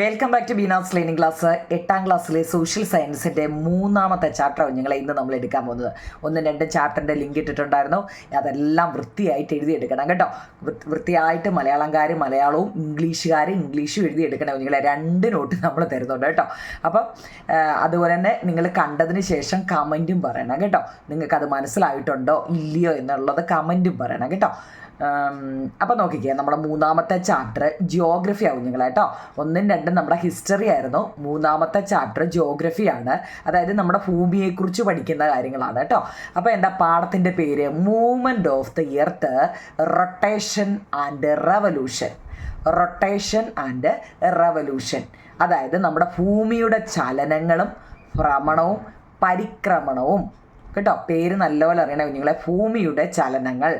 Welcome back to Beena's learning class എട്ടാം ക്ലാസ്സിലെ social സയൻസിന്റെ മൂന്നാമത്തെ ചാപ്റ്ററാണ് ഞങ്ങൾ ഇന്ന് നമ്മൾ എടുക്കാൻ പോകുന്നത്. ഒന്നും രണ്ടും ചാപ്റ്ററിന്റെ ലിങ്ക് ഇട്ടിട്ടുണ്ടായിരുന്നു. അതെല്ലാം വൃത്തിയായിട്ട് എഴുതിയെടുക്കണം കേട്ടോ. വൃത്തിയായിട്ട് മലയാളംകാർ മലയാളവും ഇംഗ്ലീഷുകാർ ഇംഗ്ലീഷും എഴുതിയെടുക്കണം നിങ്ങളെ രണ്ട് നോട്ട് നമ്മൾ തരുന്നുണ്ട് കേട്ടോ. അപ്പം അതുപോലെ തന്നെ നിങ്ങൾ കണ്ടതിന് ശേഷം കമന്റും പറയണം കേട്ടോ. നിങ്ങൾക്കത് മനസ്സിലായിട്ടുണ്ടോ? ഇല്ലയോ എന്നുള്ളത് കമന്റും പറയണം കേട്ടോ. അപ്പം നോക്കിക്കേ നമ്മുടെ മൂന്നാമത്തെ ചാപ്റ്റർ ജിയോഗ്രഫി ആവും നിങ്ങൾ കേട്ടോ. ഒന്നും രണ്ടും നമ്മുടെ ഹിസ്റ്ററി ആയിരുന്നു. മൂന്നാമത്തെ ചാപ്റ്റർ ജിയോഗ്രഫിയാണ് അതായത് നമ്മുടെ ഭൂമിയെക്കുറിച്ച് പഠിക്കുന്ന കാര്യങ്ങളാണ് കേട്ടോ. അപ്പോൾ എന്താ പാഠത്തിന്റെ പേര്? Movement of the earth rotation and revolution rotation and revolution അതായത് നമ്മുടെ ഭൂമിയുടെ ചലനങ്ങളും ഭ്രമണവും പരിക്രമണവും. കേട്ടോ പേര് നല്ലപോലെ അറിയണേ കുഞ്ഞുങ്ങളെ ഭൂമിയുടെ ചലനങ്ങൾ.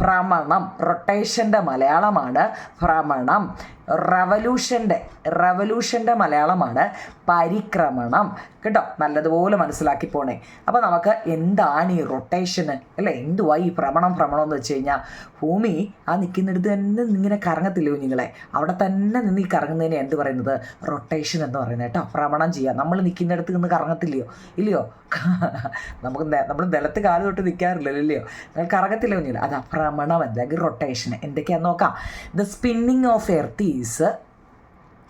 ഭ്രമണം റൊട്ടേഷന്റെ മലയാളമാണ് ഭ്രമണം. റവല്യൂഷന്റെ റവല്യൂഷന്റെ മലയാളമാണ് പരിക്രമണം. കേട്ടോ? നല്ലതുപോലെ മനസ്സിലാക്കി പോണേ. അപ്പോൾ നമുക്ക് എന്താണ് ഈ റൊട്ടേഷന് അല്ലേ എന്തുവാ ഈ ഭ്രമണം ഭ്രമണം എന്ന് വെച്ച് കഴിഞ്ഞാൽ ഭൂമി ആ നിൽക്കുന്നിടത്ത് തന്നെ ഇങ്ങനെ കറങ്ങത്തില്ലേ കുഞ്ഞുങ്ങളെ? അവിടെ തന്നെ നിന്ന് ഈ കറങ്ങുന്നതിനെ എന്ത് പറയുന്നത്? റൊട്ടേഷൻ എന്ന് പറയുന്നത് കേട്ടോ. ഭ്രമണം ചെയ്യുക. നമ്മൾ നിൽക്കുന്നിടത്ത് നിന്ന് കറങ്ങത്തില്ലയോ? ഇല്ലയോ? നമുക്ക് നമ്മൾ നിലത്ത് കാൽ തൊട്ട് നിൽക്കാറില്ലല്ലോ ഇല്ലയോ? നിങ്ങൾ കറങ്ങത്തില്ല കുഞ്ഞുങ്ങളെ? അത് ഭ്രമണം അല്ലെങ്കിൽ റൊട്ടേഷൻ എന്തൊക്കെയാന്ന് നോക്കാം. The spinning of earth is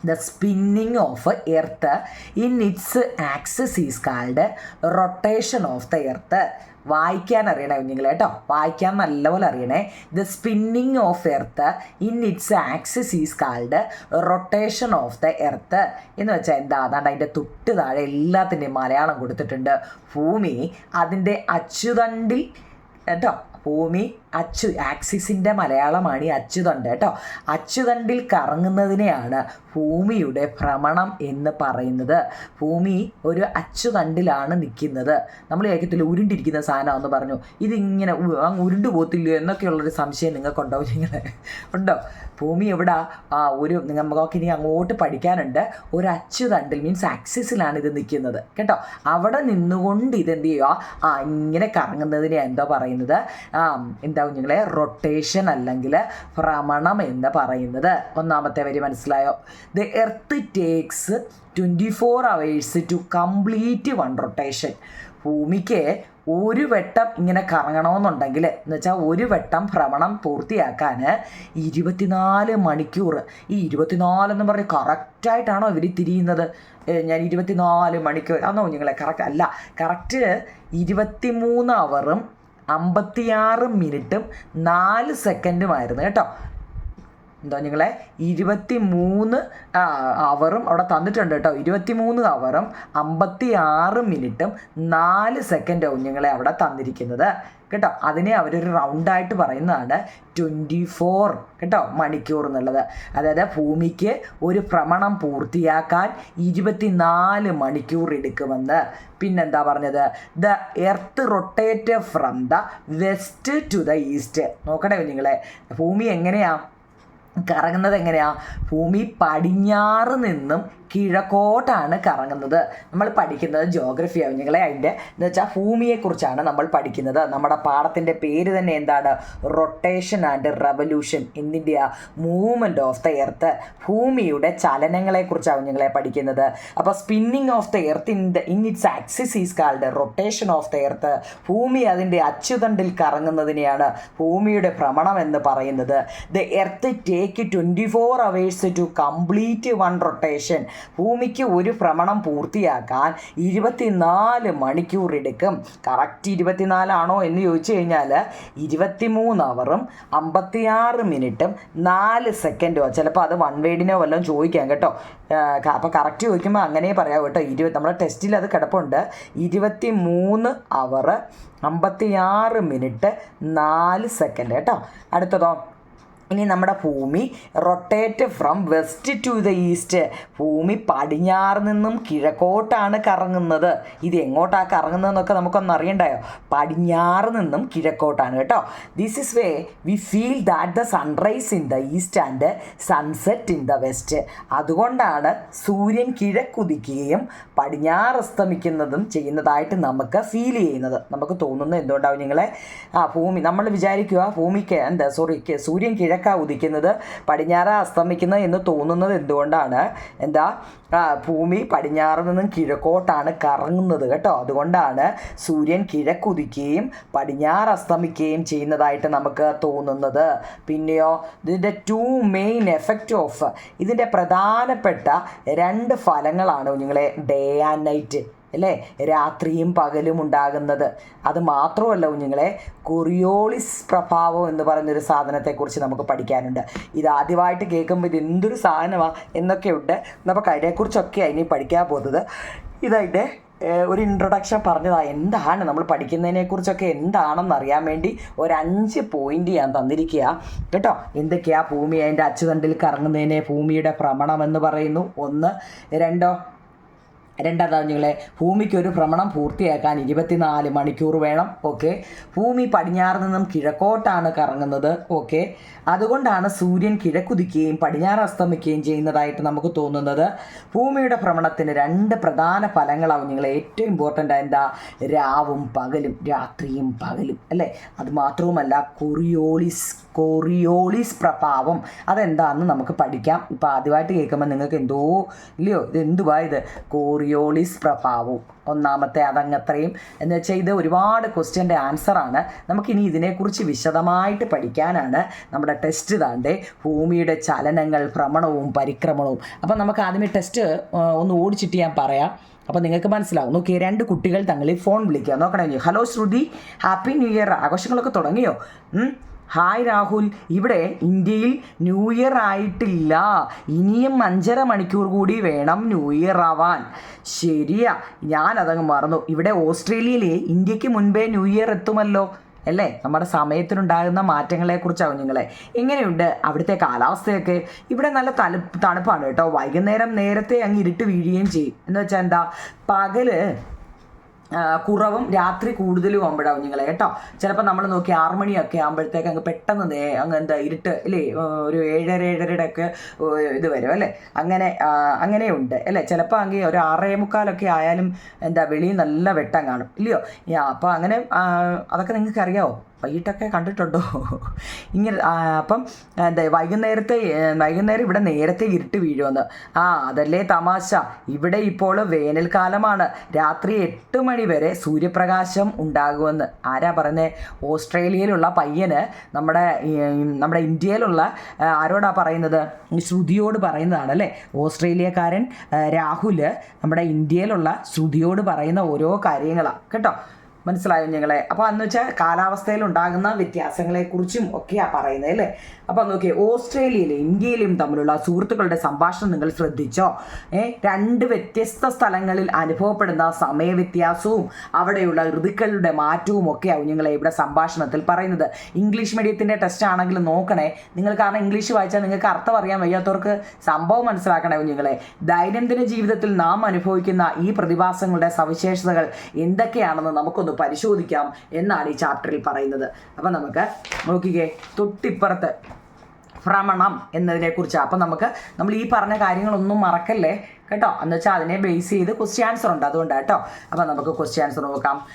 the spinning of earth in its axis is called rotation of the earth വായിക്കാൻ അറിയണേ കുഞ്ഞുങ്ങളെ കേട്ടോ. വായിക്കാൻ നല്ലപോലെ അറിയണേ. The spinning of earth in its axis is called rotation of the earth എന്ന് വെച്ചാൽ എന്താ? അതാണ്ട് അതിന്റെ തൊട്ട് താഴെ എല്ലാത്തിന്റെയും മലയാളം കൊടുത്തിട്ടുണ്ട്. ഭൂമി അതിന്റെ അച്ചുതണ്ടിൽ കേട്ടോ. ഭൂമി അച്ചു ആക്സിസിന്റെ മലയാളമാണ് ഈ അച്ചുതണ്ട് കേട്ടോ. അച്ചുതണ്ടിൽ കറങ്ങുന്നതിനെയാണ് ഭൂമിയുടെ ഭ്രമണം എന്ന് പറയുന്നത്. ഭൂമി ഒരു അച്ചുതണ്ടിലാണ് നിൽക്കുന്നത്. നമ്മൾ കേൾക്കത്തില്ല ഉരുണ്ടിരിക്കുന്ന സാധനമാണെന്ന് പറഞ്ഞു. ഇതിങ്ങനെ ഉരുണ്ടു പോകത്തില്ലയോ എന്നൊക്കെയുള്ളൊരു സംശയം നിങ്ങൾക്കുണ്ടോ? നിങ്ങൾ ഉണ്ടോ? ഭൂമി എവിടെ? ആ ഒരു നമുക്ക് ഇനി അങ്ങോട്ട് പഠിക്കാനുണ്ട്. ഒരു അച്ചുതണ്ടിൽ മീൻസ് ആക്സിസിലാണ് ഇത് നിൽക്കുന്നത്. കേട്ടോ? അവിടെ നിന്നുകൊണ്ട് ഇതെന്ത് ചെയ്യുക ആ ഇങ്ങനെ കറങ്ങുന്നതിനെ എന്താ പറയുന്നത്. എന്താ കുഞ്ഞുങ്ങളെ റൊട്ടേഷൻ അല്ലെങ്കിൽ ഭ്രമണം എന്ന് പറയുന്നത്. ഒന്നാമത്തെ വരി മനസ്സിലായോ? The earth takes twenty four hours to complete one rotation ഭൂമിക്ക് ഒരു വട്ടം ഇങ്ങനെ കറങ്ങണമെന്നുണ്ടെങ്കിൽ എന്ന് വെച്ചാൽ ഒരു വട്ടം ഭ്രമണം പൂർത്തിയാക്കാൻ ഇരുപത്തിനാല് മണിക്കൂർ. ഈ ഇരുപത്തിനാലെന്ന് പറഞ്ഞ് കറക്റ്റായിട്ടാണോ ഇവർ തിരിയുന്നത്? ഞാൻ ഇരുപത്തിനാല് മണിക്കൂർ. ആണോ നിങ്ങളെ കറക്റ്റ് അല്ല. കറക്റ്റ് ഇരുപത്തിമൂന്ന് അവറും അമ്പത്തിയാറ് മിനിറ്റും നാല് സെക്കൻഡുമായിരുന്നു കേട്ടോ. എന്താ നിങ്ങളെ ഇരുപത്തി മൂന്ന് അവറും അവിടെ തന്നിട്ടുണ്ട് കേട്ടോ. ഇരുപത്തി മൂന്ന് അവറും അമ്പത്തി ആറ് മിനിറ്റും നാല് സെക്കൻഡും നിങ്ങളെ അവിടെ തന്നിരിക്കുന്നത്. കേട്ടോ. അതിനെ അവരൊരു റൗണ്ടായിട്ട് പറയുന്നതാണ് ട്വന്റി ഫോർ കേട്ടോ മണിക്കൂർ എന്നുള്ളത്. അതായത് ഭൂമിക്ക് ഒരു ഭ്രമണം പൂർത്തിയാക്കാൻ ഇരുപത്തിനാല് മണിക്കൂർ എടുക്കുമെന്ന്. പിന്നെന്താ പറഞ്ഞത്? The earth rotate from the west to the east നോക്കണേ കുഞ്ഞുങ്ങളെ ഭൂമി എങ്ങനെയാണ് കറങ്ങുന്നത് എങ്ങനെയാണ് ഭൂമി പടിഞ്ഞാറ് നിന്നും കിഴക്കോട്ടാണ് കറങ്ങുന്നത്. നമ്മൾ പഠിക്കുന്നത് ജോഗ്രഫി കുഞ്ഞുങ്ങളെ അതിന്റെ എന്ന് വെച്ചാൽ ഭൂമിയെക്കുറിച്ചാണ് നമ്മൾ പഠിക്കുന്നത്. നമ്മുടെ പാഠത്തിന്റെ പേര് തന്നെ എന്താണ്? റൊട്ടേഷൻ ആൻഡ് റവല്യൂഷൻ എന്നിന്റെ ആ മൂവ്മെന്റ് ഓഫ് ദ എർത്ത് ഭൂമിയുടെ ചലനങ്ങളെക്കുറിച്ചാണ് കുഞ്ഞുങ്ങളെ പഠിക്കുന്നത്. അപ്പോൾ spinning of the earth in the in its axis is called rotation of the earth ഭൂമി അതിന്റെ അച്ചുതണ്ടിൽ കറങ്ങുന്നതിനെയാണ് ഭൂമിയുടെ ഭ്രമണം എന്ന് പറയുന്നത്. The earth take twenty four hours to complete one rotation ഭൂമിക്ക് ഒരു ഭ്രമണം പൂർത്തിയാക്കാൻ ഇരുപത്തിനാല് മണിക്കൂർ എടുക്കും. കറക്റ്റ് ഇരുപത്തിനാലാണോ എന്ന് ചോദിച്ചു കഴിഞ്ഞാൽ ഇരുപത്തിമൂന്ന് അവറും അമ്പത്തിയാറ് മിനിറ്റും നാല് സെക്കൻഡോ ചിലപ്പോൾ അത് വൺ വേഡിനോ വല്ലതും ചോദിക്കാം കേട്ടോ. അപ്പോൾ കറക്റ്റ് ചോദിക്കുമ്പോൾ അങ്ങനെ പറയാം കേട്ടോ. ഇരുപത് നമ്മുടെ ടെസ്റ്റിൽ അത് കിടപ്പുണ്ട്. ഇരുപത്തി മൂന്ന് അവർ അമ്പത്തിയാറ് മിനിറ്റ് നാല് സെക്കൻഡ് കേട്ടോ. അടുത്തതോ? ഇനി നമ്മുടെ ഭൂമി rotate from west to the east ഭൂമി പടിഞ്ഞാറ് നിന്നും കിഴക്കോട്ടാണ് കറങ്ങുന്നത്. ഇത് എങ്ങോട്ടാണ് കറങ്ങുന്നതെന്നൊക്കെ നമുക്കൊന്ന് അറിയണ്ടായോ? പടിഞ്ഞാറ് നിന്നും കിഴക്കോട്ടാണ് കേട്ടോ. This is way we feel that the sunrise in the east and sunset in the west അതുകൊണ്ടാണ് സൂര്യൻ കിഴക്കുതിക്കുകയും പടിഞ്ഞാറ് അസ്തമിക്കുന്നതും ചെയ്യുന്നതായിട്ട് നമുക്ക് ഫീൽ ചെയ്യുന്നത്. നമുക്ക് തോന്നുന്നത് എന്തുകൊണ്ടാവും നിങ്ങളെ? ആ ഭൂമി. നമ്മൾ വിചാരിക്കുക ഭൂമിക്ക് എന്താ സോറി സൂര്യൻ കിഴക്ക് കിഴക്കാ ഉദിക്കുന്നത്. പടിഞ്ഞാറ് അസ്തമിക്കുന്നത് എന്ന് തോന്നുന്നത് എന്തുകൊണ്ടാണ്? എന്താ? ഭൂമി പടിഞ്ഞാറ് നിന്നും കിഴക്കോട്ടാണ് കറങ്ങുന്നത് കേട്ടോ. അതുകൊണ്ടാണ് സൂര്യൻ കിഴക്കുദിക്കുകയും പടിഞ്ഞാറ് അസ്തമിക്കുകയും ചെയ്യുന്നതായിട്ട് നമുക്ക് തോന്നുന്നത്. പിന്നെയോ ഇതിന്റെ ടു മെയിൻ എഫക്റ്റ് ഓഫ് ഇതിന്റെ പ്രധാനപ്പെട്ട രണ്ട് ഫലങ്ങളാണ് നിങ്ങളെ ഡേ ആൻഡ് നൈറ്റ് അല്ലേ? രാത്രിയും പകലും ഉണ്ടാകുന്നത്. അത് മാത്രമല്ല കുഞ്ഞുങ്ങളെ കൊറിയോളിസ് പ്രഭാവം എന്ന് പറയുന്നൊരു സാധനത്തെക്കുറിച്ച് നമുക്ക് പഠിക്കാനുണ്ട്. ഇത് ആദ്യമായിട്ട് കേൾക്കുമ്പോൾ ഇത് എന്തൊരു സാധനമാണ് എന്നൊക്കെയുണ്ട്. നമുക്ക് അതിനെക്കുറിച്ചൊക്കെ ഇനി പഠിക്കാൻ പോകുന്നത്. ഇതായിട്ട് ഒരു ഇൻട്രൊഡക്ഷൻ പറഞ്ഞതാണ് എന്താണ് നമ്മൾ പഠിക്കുന്നതിനെക്കുറിച്ചൊക്കെ എന്താണെന്ന് അറിയാൻ വേണ്ടി ഒരു അഞ്ച് പോയിന്റ് ഞാൻ തന്നിരിക്കുക കേട്ടോ? എന്തൊക്കെയാ ഭൂമി അതിന്റെ അച്ചുതണ്ടിൽ കറങ്ങുന്നതിനെ ഭൂമിയുടെ ഭ്രമണം എന്ന് പറയുന്നു. ഒന്ന് രണ്ടോ രണ്ടാമത് നിങ്ങളെ ഭൂമിക്ക് ഒരു ഭ്രമണം പൂർത്തിയാക്കാൻ ഇരുപത്തിനാല് മണിക്കൂർ വേണം. ഓക്കെ ഭൂമി പടിഞ്ഞാറ് നിന്നും കിഴക്കോട്ടാണ് കറങ്ങുന്നത്. ഓക്കെ അതുകൊണ്ടാണ് സൂര്യൻ കിഴക്കുതിക്കുകയും പടിഞ്ഞാറ് അസ്തമിക്കുകയും ചെയ്യുന്നതായിട്ട് നമുക്ക് തോന്നുന്നത്. ഭൂമിയുടെ ഭ്രമണത്തിന് രണ്ട് പ്രധാന ഫലങ്ങളാവും നിങ്ങളെ ഏറ്റവും ഇമ്പോർട്ടന്റ് എന്താ? രാവും പകലും രാത്രിയും പകലും അല്ലേ? അത് മാത്രവുമല്ല കൊറിയോളിസ് കൊറിയോളിസ് പ്രഭാവം. അതെന്താണെന്ന് നമുക്ക് പഠിക്കാം. ഇപ്പോൾ ആദ്യമായിട്ട് കേൾക്കുമ്പോൾ നിങ്ങൾക്ക് എന്തോ ഇല്ലയോ? ഇത് എന്തുവാ ഇത്? കോറിയോളിസ് പ്രഭാവവും. ഒന്നാമത്തെ അതങ്ങത്രയും. എന്ന് വെച്ചാൽ ഇത് ഒരുപാട് ക്വസ്റ്റ്യന്റെ ആൻസറാണ് നമുക്കിനി ഇതിനെക്കുറിച്ച് വിശദമായിട്ട് പഠിക്കാനാണ് നമ്മുടെ ടെസ്റ്റ് താണ്ടേ ഭൂമിയുടെ ചലനങ്ങൾ ഭ്രമണവും പരിക്രമണവും. അപ്പം നമുക്ക് ആദ്യമേ ടെസ്റ്റ് ഒന്ന് ഓടിച്ചിട്ട് ഞാൻ പറയാം. അപ്പോൾ നിങ്ങൾക്ക് മനസ്സിലാവും. നോക്കിയേ രണ്ട് കുട്ടികൾ തങ്ങളിൽ ഫോൺ വിളിക്കുക. നോക്കണേ hello Shruti happy new year ആഘോഷങ്ങളൊക്കെ തുടങ്ങിയോ? ഹായ് രാഹുൽ. ഇവിടെ ഇന്ത്യയിൽ ന്യൂ ഇയർ ആയിട്ടില്ല. ഇനിയും അഞ്ചര മണിക്കൂർ കൂടി വേണം ന്യൂ ഇയർ ആവാൻ. ശരിയാ. ഞാൻ അതങ്ങ് മറന്നു. ഇവിടെ ഓസ്ട്രേലിയയിൽ ഇന്ത്യയ്ക്ക് മുൻപേ ന്യൂ ഇയർ എത്തുമല്ലോ അല്ലേ? നമ്മുടെ സമയത്തിനുണ്ടാകുന്ന മാറ്റങ്ങളെക്കുറിച്ചാവും നിങ്ങളെ. എങ്ങനെയുണ്ട് അവിടുത്തെ കാലാവസ്ഥയൊക്കെ? ഇവിടെ നല്ല തണു തണുപ്പാണ് കേട്ടോ. വൈകുന്നേരം നേരത്തെ അങ്ങ് ഇരുട്ട് വീഴുകയും ചെയ്യും. എന്ന് വെച്ചാൽ എന്താ? പകൽ കുറവും രാത്രി കൂടുതലും ആകുമ്പോഴാവും നിങ്ങളെ കേട്ടോ. ചിലപ്പോൾ നമ്മൾ നോക്കി ആറ് മണിയൊക്കെ ആകുമ്പോഴത്തേക്ക് അങ്ങ് പെട്ടെന്ന് നേ അങ്ങ് എന്താ ഇരുട്ട് അല്ലേ ഒരു ഏഴര ഏഴരയുടെ ഒക്കെ ഇത് വരും അല്ലേ? അങ്ങനെ അങ്ങനെ അങ്ങനെയുണ്ട് അല്ലേ? ചിലപ്പോൾ അങ്ങ് ഒരു ആറേ മുക്കാലൊക്കെ ആയാലും എന്താ വെളിയിൽ നല്ല വെട്ടം കാണും ഇല്ലയോ? അപ്പോൾ അങ്ങനെ അതൊക്കെ നിങ്ങൾക്ക് അറിയാവോ വൈകിട്ടൊക്കെ കണ്ടിട്ടുണ്ടോ? ഇങ്ങനെ അപ്പം എന്താ വൈകുന്നേരത്തെ വൈകുന്നേരം ഇവിടെ നേരത്തെ ഇരുട്ട് വീഴുമെന്ന്. ആ അതല്ലേ തമാശ. ഇവിടെ ഇപ്പോൾ വേനൽക്കാലമാണ്. രാത്രി എട്ട് മണി വരെ സൂര്യപ്രകാശം ഉണ്ടാകുമെന്ന്. ആരാ പറയുന്നത് ഓസ്ട്രേലിയയിലുള്ള പയ്യന് നമ്മുടെ നമ്മുടെ ഇന്ത്യയിലുള്ള ആരോടാ പറയുന്നത്? ശ്രുതിയോട് പറയുന്നതാണ് അല്ലേ ഓസ്ട്രേലിയക്കാരൻ രാഹുൽ നമ്മുടെ ഇന്ത്യയിലുള്ള ശ്രുതിയോട് പറയുന്ന ഓരോ കാര്യങ്ങളാണ് കേട്ടോ? മനസ്സിലായോ ഞങ്ങളെ? അപ്പോൾ അന്ന് വെച്ചാൽ കാലാവസ്ഥയിൽ ഉണ്ടാകുന്ന വ്യത്യാസങ്ങളെക്കുറിച്ചും ഒക്കെയാണ് പറയുന്നത് അല്ലേ? അപ്പോൾ നോക്കിയേ ഓസ്ട്രേലിയയിലും ഇന്ത്യയിലും തമ്മിലുള്ള സുഹൃത്തുക്കളുടെ സംഭാഷണം നിങ്ങൾ ശ്രദ്ധിച്ചോ? ഏ രണ്ട് വ്യത്യസ്ത സ്ഥലങ്ങളിൽ അനുഭവപ്പെടുന്ന സമയവ്യത്യാസവും അവിടെയുള്ള ഋതുക്കളുടെ മാറ്റവും ഒക്കെയാവും ഞങ്ങളെ ഇവിടെ സംഭാഷണത്തിൽ പറയുന്നത്. ഇംഗ്ലീഷ് മീഡിയത്തിന്റെ ടെസ്റ്റ് ആണെങ്കിലും നോക്കണേ. നിങ്ങൾ കാരണം ഇംഗ്ലീഷ് വായിച്ചാൽ നിങ്ങൾക്ക് അർത്ഥം അറിയാൻ വയ്യാത്തവർക്ക് സംഭവം മനസ്സിലാക്കണേ കുഞ്ഞുങ്ങളെ ദൈനംദിന ജീവിതത്തിൽ നാം അനുഭവിക്കുന്ന ഈ പ്രതിഭാസങ്ങളുടെ സവിശേഷതകൾ എന്തൊക്കെയാണെന്ന് നമുക്കൊന്ന് പരിശോധിക്കാം എന്നാണ് ഈ ചാപ്റ്ററിൽ പറയുന്നത്. അപ്പം നമുക്ക് നോക്കിക്കേ തൊട്ടിപ്പുറത്ത് ഭ്രമണം എന്നതിനെക്കുറിച്ച്. അപ്പം നമുക്ക് നമ്മൾ ഈ പറഞ്ഞ കാര്യങ്ങളൊന്നും മറക്കല്ലേ? കേട്ടോ? എന്ന് വെച്ചാൽ അതിനെ ബേസ് ചെയ്ത് ക്വസ്റ്റ്യൻ ആൻസർ ഉണ്ട്. അതുകൊണ്ടാണ് കേട്ടോ. അപ്പം നമുക്ക് ക്വസ്റ്റ്യൻ ആൻസർ നോക്കാം.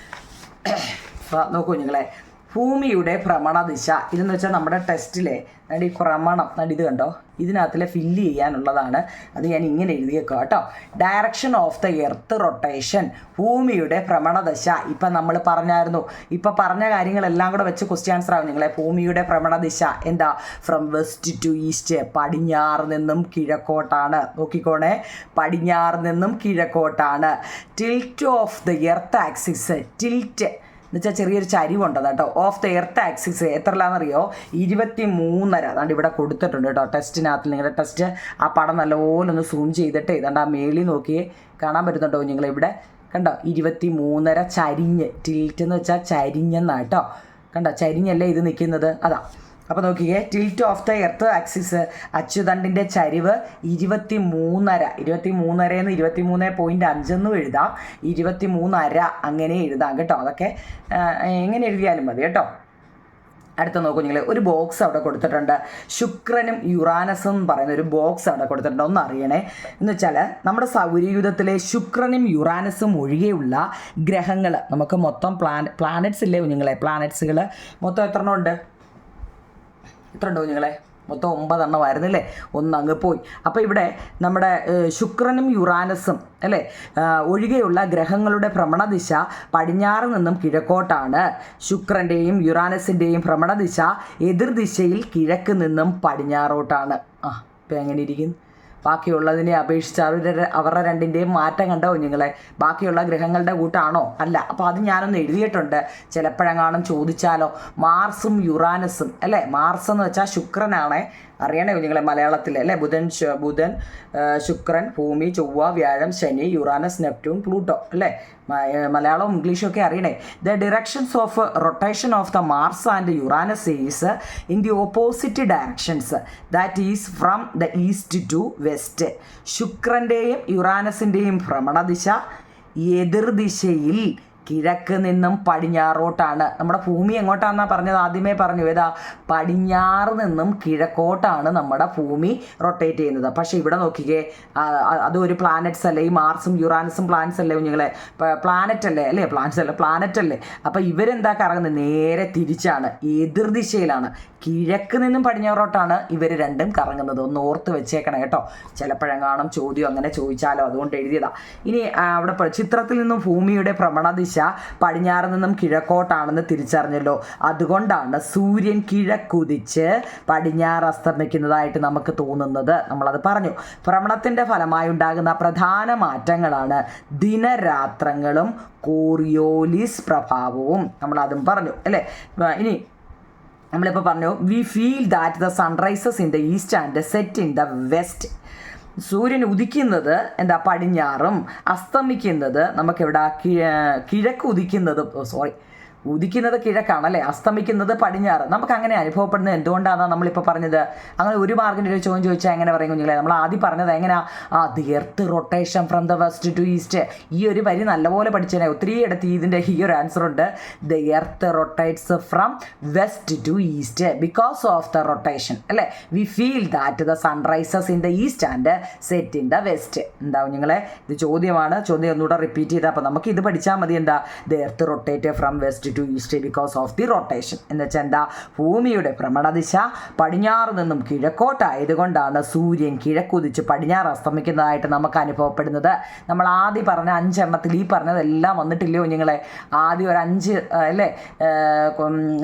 നോക്കൂ നിങ്ങളെ ഭൂമിയുടെ ഭ്രമണദിശ. ഇതെന്ന് വെച്ചാൽ നമ്മുടെ ടെസ്റ്റിലെ ഈ ഭ്രമണം. ഇത് കണ്ടോ? ഇതിനകത്തിലെ ഫില്ല് ചെയ്യാനുള്ളതാണ്. അത് ഞാൻ ഇങ്ങനെ എഴുതിയേക്കുക കേട്ടോ. Direction of the earth rotation ഭൂമിയുടെ ഭ്രമണദശ. ഇപ്പം നമ്മൾ പറഞ്ഞായിരുന്നു. ഇപ്പം പറഞ്ഞ കാര്യങ്ങളെല്ലാം കൂടെ വെച്ച് ക്വസ്റ്റ്യൻ ആൻസർ ആവും നിങ്ങളെ. ഭൂമിയുടെ ഭ്രമണദിശ എന്താ? ഫ്രം വെസ്റ്റ് ടു ഈസ്റ്റ് പടിഞ്ഞാറ് നിന്നും കിഴക്കോട്ടാണ്. നോക്കിക്കോണേ. പടിഞ്ഞാറ് നിന്നും കിഴക്കോട്ടാണ്. Tilt of the earth axis tilt എന്നുവെച്ചാൽ ചെറിയൊരു ചരിവുണ്ട് കേട്ടോ ഓഫ് ദ എർത്ത് ആക്സിസ് എത്രലാണെന്നറിയോ ഇരുപത്തി മൂന്നര അതാണ്ട് ഇവിടെ കൊടുത്തിട്ടുണ്ട് കേട്ടോ. ടെസ്റ്റിനകത്ത് നിങ്ങളുടെ ടെസ്റ്റ് ആ പടം നല്ലപോലെ ഒന്ന് സൂം ചെയ്തിട്ട് ഇതാണ്ട് ആ മേളിൽ നോക്കിയേ കാണാൻ പറ്റുന്നുണ്ടോ നിങ്ങൾ ഇവിടെ? കണ്ടോ? ഇരുപത്തി മൂന്നര ചരിഞ്ഞ്. ടിൽറ്റ് എന്ന് വെച്ചാൽ ചരിഞ്ഞെന്നാട്ടോ കണ്ടോ? ചരിഞ്ഞല്ലേ ഇത് നിൽക്കുന്നത്? അതാ. അപ്പോൾ നോക്കിയേ tilt of the earth axis അച്ചുതണ്ടിന്റെ ചരിവ് ഇരുപത്തി മൂന്നര ഇരുപത്തി മൂന്നരയെന്ന് ഇരുപത്തി മൂന്ന് പോയിന്റ് അഞ്ചെന്നും എഴുതാം. ഇരുപത്തി മൂന്നര അങ്ങനെ എഴുതാം കേട്ടോ. അതൊക്കെ എങ്ങനെ എഴുതിയാലും മതി കേട്ടോ. അടുത്ത നോക്കൂ നിങ്ങൾ ഒരു ബോക്സ് അവിടെ കൊടുത്തിട്ടുണ്ട്. ശുക്രനും യുറാനസും എന്ന് പറയുന്ന ഒരു ബോക്സ് അവിടെ കൊടുത്തിട്ടുണ്ട്. ഒന്ന് അറിയണേ. എന്ന് വെച്ചാൽ നമ്മുടെ സൗരയൂഥത്തിലെ ശുക്രനും യുറാനസും ഒഴികെയുള്ള ഗ്രഹങ്ങൾ നമുക്ക് മൊത്തം പ്ലാൻ പ്ലാനറ്റ്സ് ഇല്ലേ കുഞ്ഞുങ്ങളെ പ്ലാനറ്റ്സുകൾ മൊത്തം എത്ര ഉണ്ട് എത്ര ഉണ്ടോ കുഞ്ഞുങ്ങളെ. മൊത്തം ഒമ്പതെണ്ണം ആയിരുന്നില്ലേ? ഒന്ന് അങ്ങ് പോയി. അപ്പോൾ ഇവിടെ നമ്മുടെ ശുക്രനും യുറാനസും അല്ലേ? ഒഴികെയുള്ള ഗ്രഹങ്ങളുടെ ഭ്രമണദിശ പടിഞ്ഞാറ് നിന്നും കിഴക്കോട്ടാണ്. ശുക്രന്റെയും യുറാനസിന്റെയും ഭ്രമണദിശ എതിർദിശയിൽ കിഴക്ക് നിന്നും പടിഞ്ഞാറോട്ടാണ്. ആ ഇപ്പം എങ്ങനെ ഇരിക്കുന്നു? ബാക്കിയുള്ളതിനെ അപേക്ഷിച്ച് അവരുടെ അവരുടെ രണ്ടിന്റെയും മാറ്റം കണ്ടോ നിങ്ങളെ ബാക്കിയുള്ള ഗ്രഹങ്ങളുടെ കൂട്ടാണോ? അല്ല അപ്പോൾ അത് ഞാനൊന്ന് എഴുതിയിട്ടുണ്ട്. ചിലപ്പോഴെങ്ങാനും ചോദിച്ചാലോ? മാർസും യുറാനസും അല്ലേ? മാർസ് എന്ന് വെച്ചാൽ ശുക്രനാണ്. അറിയണേ കുഞ്ഞുങ്ങളെ മലയാളത്തിൽ അല്ലേ? ബുധൻ ബുധൻ ശുക്രൻ ഭൂമി ചൊവ്വ വ്യാഴം ശനി യുറാനസ് നെപ്റ്റ്യൂൺ പ്ലൂട്ടോ അല്ലേ? മലയാളവും ഇംഗ്ലീഷും ഒക്കെ അറിയണേ. The directions of rotation of the Mars and Uranus is in the opposite directions that is from the east to west ശുക്രന്റെയും യുറാനസിന്റെയും ഭ്രമണദിശ എതിർദിശയിൽ കിഴക്ക് നിന്നും പടിഞ്ഞാറോട്ടാണ്. നമ്മുടെ ഭൂമി എങ്ങോട്ടാണെന്നാ പറഞ്ഞത്? ആദ്യമേ പറഞ്ഞു. ഏതാ? പടിഞ്ഞാറ് നിന്നും കിഴക്കോട്ടാണ് നമ്മുടെ ഭൂമി റൊട്ടേറ്റ് ചെയ്യുന്നത്. പക്ഷേ ഇവിടെ നോക്കിക്കേ അത് ഒരു പ്ലാനറ്റ്സ് അല്ലേ? ഈ മാർസും യുറാനസും പ്ലാനറ്റ്സ് അല്ലേ കുഞ്ഞുങ്ങളെ? പ്ലാനറ്റ് അല്ലേ? അല്ലേ? പ്ലാനറ്റ്സ് അല്ല? പ്ലാനറ്റ് അല്ലേ? അപ്പോൾ ഇവരെന്താ കറങ്ങുന്നത് നേരെ തിരിച്ചാണ്. എതിർദിശയിലാണ് കിഴക്ക് നിന്നും പടിഞ്ഞാറോട്ടാണ് ഇവർ രണ്ടും കറങ്ങുന്നത്. ഒന്ന് ഓർത്ത് വെച്ചേക്കണം കേട്ടോ. ചിലപ്പോഴെങ്ങാനും ചോദ്യം അങ്ങനെ ചോദിച്ചാലോ? അതുകൊണ്ട് എഴുതിയതാ. ഇനി അവിടെ ചിത്രത്തിൽ നിന്നും ഭൂമിയുടെ ഭ്രമണദിശ പടിഞ്ഞാറ് നിന്നും കിഴക്കോട്ടാണെന്ന് തിരിച്ചറിഞ്ഞല്ലോ. അതുകൊണ്ടാണ് സൂര്യൻ കിഴക്കുതിച്ച് പടിഞ്ഞാറ് അസ്തമിക്കുന്നതായിട്ട് നമുക്ക് തോന്നുന്നത്. നമ്മളത് പറഞ്ഞു. ഭ്രമണത്തിന്റെ ഫലമായി ഉണ്ടാകുന്ന പ്രധാന മാറ്റങ്ങളാണ് ദിനരാത്രങ്ങളും കോറിയോലിസ് പ്രഭാവവും. നമ്മളതും പറഞ്ഞു അല്ലേ? ഇനി നമ്മളിപ്പോൾ പറഞ്ഞു we feel that the sunrises in the east and the set in the west സൂര്യൻ ഉദിക്കുന്നത് എന്താ പടിഞ്ഞാറും അസ്തമിക്കുന്നത് നമുക്കെവിടെ കിഴ- കിഴക്ക് ഉദിക്കുന്നത് സോറി ഉദിക്കുന്നത് കിഴക്കാണ് അല്ലേ? അസ്തമിക്കുന്നത് പടിഞ്ഞാറ്. നമുക്ക് അങ്ങനെ അനുഭവപ്പെടുന്നത് എന്തുകൊണ്ടാണ് നമ്മളിപ്പോൾ പറഞ്ഞത്? അങ്ങനെ ഒരു മാർക്കിന്റെ ഒരു ചോദ്യം ചോദിച്ചാൽ എങ്ങനെ പറയും കുഞ്ഞുങ്ങളെ? നമ്മൾ ആദ്യം പറഞ്ഞത് എങ്ങനെയാ ആ the earth rotation from the west to east ഈ ഒരു വരി നല്ലപോലെ പഠിച്ചതിനെ ഒത്തിരി ഇടത്ത് ഇതിന്റെ ഈ ഒരു ആൻസർ ഉണ്ട്. The earth rotates from west to east because of the rotation അല്ലേ? We feel that the sunrises in the east and set in the west എന്താ കുഞ്ഞുങ്ങളെ? ഇത് ചോദ്യമാണ്. ചോദ്യം ഒന്നുകൂടെ റിപ്പീറ്റ് ചെയ്താൽ അപ്പോൾ നമുക്ക് ഇത് പഠിച്ചാൽ മതി എന്താ? The earth rotate from west to east because of the rotation എന്ന് വെച്ചാൽ എന്താ? ഭൂമിയുടെ ഭ്രമണദിശ പടിഞ്ഞാറ് നിന്നും കിഴക്കോട്ടായതുകൊണ്ടാണ് സൂര്യൻ കിഴക്കുതിച്ച് പടിഞ്ഞാറ് അസ്തമിക്കുന്നതായിട്ട് നമുക്ക് അനുഭവപ്പെടുന്നത്. നമ്മൾ ആദ്യം പറഞ്ഞ അഞ്ചെണ്ണത്തിൽ ഈ പറഞ്ഞതെല്ലാം വന്നിട്ടില്ലയോ നിങ്ങളെ ആദ്യം ഒരു അഞ്ച് അല്ലേ?